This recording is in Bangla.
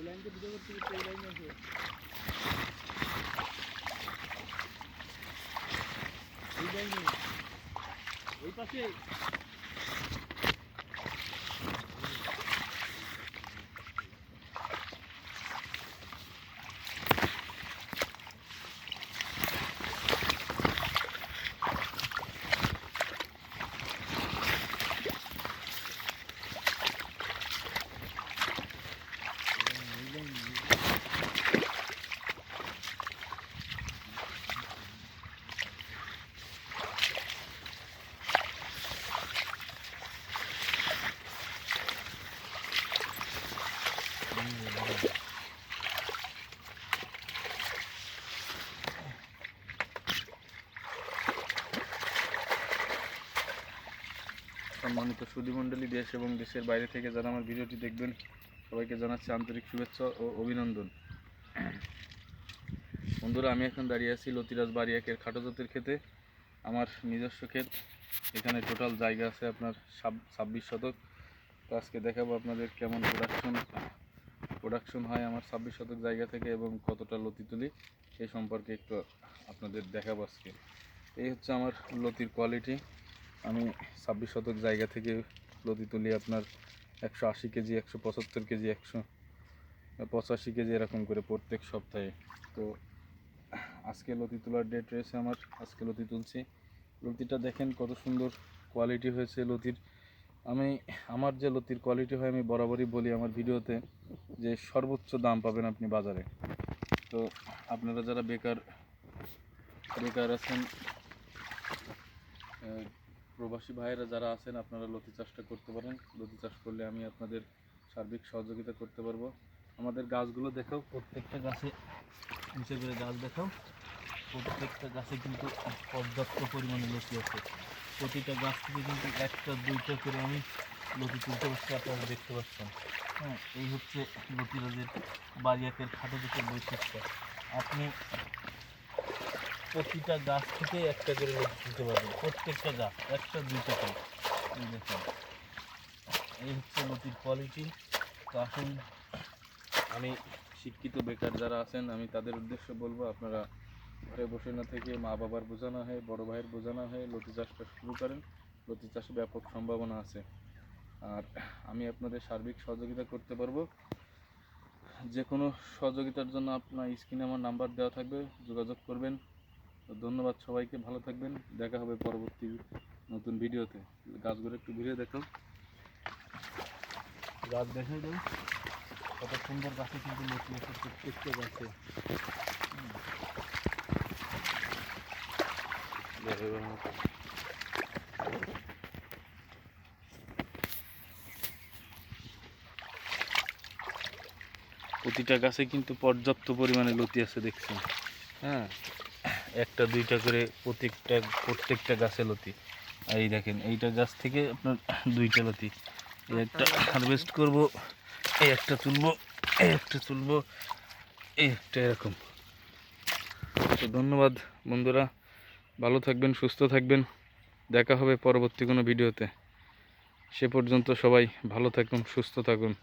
ওই লাইনটা ভিডিও করতে করতে এই লাইনে আছে এই লাইনে। ওই পাশে। সম্মানিত সুধীমণ্ডলী দেশ এবং দেশের বাইরে থেকে যারা আমার ভিডিওটি দেখবেন, সবাইকে জানাচ্ছি আন্তরিক শুভেচ্ছা ও অভিনন্দন। বন্ধুরা, আমি এখন দাঁড়িয়ে আছি লতিরাজ বাড়িয়াকের খাটো জাতের ক্ষেতে। আমার নিজস্ব ক্ষেত, এখানে টোটাল জায়গা আছে আপনার ছাব- ছাব্বিশ শতক। তো আজকে দেখাবো আপনাদের কেমন প্রোডাকশন প্রোডাকশন হয় আমার ছাব্বিশ শতক জায়গা থেকে এবং কতটা লতি তুলি সেই সম্পর্কে একটু আপনাদের দেখাবো আজকে। এই হচ্ছে আমার লতির কোয়ালিটি আমি ছাব্বিশ শতক জায়গা থেকে লতি তুলি আপনার একশো আশি কেজি, একশো পঁচাত্তর কেজি, একশো পঁচাশি কেজি এরকম করে প্রত্যেক সপ্তাহে। তো আজকে লতি তোলার ডেট রয়েছে আমার, আজকে লতি তুলছি। লতিটা দেখেন কত সুন্দর কোয়ালিটি হয়েছে লতির। আমি, আমার যে লতির কোয়ালিটি হয় আমি বরাবরই বলি আমার ভিডিওতে যে সর্বোচ্চ দাম পাবেন আপনি বাজারে। তো আপনারা যারা বেকার বেকার আছেন প্রবাসী ভাইয়েরা যারা আছেন, আপনারা লতি চাষটা করতে পারেন। লতি চাষ করলে আমি আপনাদের সার্বিক সহযোগিতা করতে পারব। আমাদের গাছগুলো দেখাও, প্রত্যেকটা গাছে নিচে করে গাছ দেখাও। প্রত্যেকটা গাছে কিন্তু পর্যাপ্ত পরিমাণে লতি আছে। প্রতিটা গাছ থেকে কিন্তু একটা, দুইটা করে আমি লতি তুলতে পারছি আপনারা দেখতে পাচ্ছেন। হ্যাঁ এই হচ্ছে লতিরাজের বাড়িয়াকের খাটো দিকের বৈশিষ্ট্য। আপনি প্রতিটা গাছ থেকে একটা করে লতি তুলতে পারবেন প্রত্যেকটা গাছ, একটা, দুইটা করে। এই দেখুন, এই হচ্ছে লতির কোয়ালিটি তো আসুন, আমি শিক্ষিত বেকার যারা আছেন, আমি তাদের উদ্দেশ্যে বলব, আপনারা ঘরে বসে না থেকে মা বাবার বোঝানো হয়, বড় ভাইয়ের বোঝানো হয়, লতি চাষটা শুরু করেন। লতি চাষে ব্যাপক সম্ভাবনা আছে। আর আমি আপনাদের সার্বিক সহযোগিতা করতে পারব। যে কোনো সহযোগিতার জন্য আপনার স্ক্রিনে আমার নাম্বার দেওয়া থাকবে, যোগাযোগ করবেন। তো ধন্যবাদ সবাইকে, ভালো থাকবেন, দেখা হবে পরবর্তী নতুন ভিডিওতে গাছগুলো একটু ঘুরে দেখাও গাছ দেখাই দাও কত সুন্দর গাছে কিন্তু নতুন আছে প্রত্যেকটা গাছে। দেখো। প্রতিটা গাছে কিন্তু পর্যাপ্ত পরিমাণে লতি আছে দেখছেন হ্যাঁ একটা, দুইটা করে প্রত্যেকটা প্রত্যেকটা গাছে লতি। এই দেখেন, এইটা গাছ থেকে আপনার দুইটা লতি। এই একটা হারভেস্ট করব, এই একটা তুলবো, এই একটা তুলবো, এই একটা এরকম। তো ধন্যবাদ, বন্ধুরা। ভালো থাকবেন, সুস্থ থাকবেন। দেখা হবে পরবর্তী কোনো ভিডিওতে। সে পর্যন্ত সবাই ভালো থাকুন, সুস্থ থাকুন।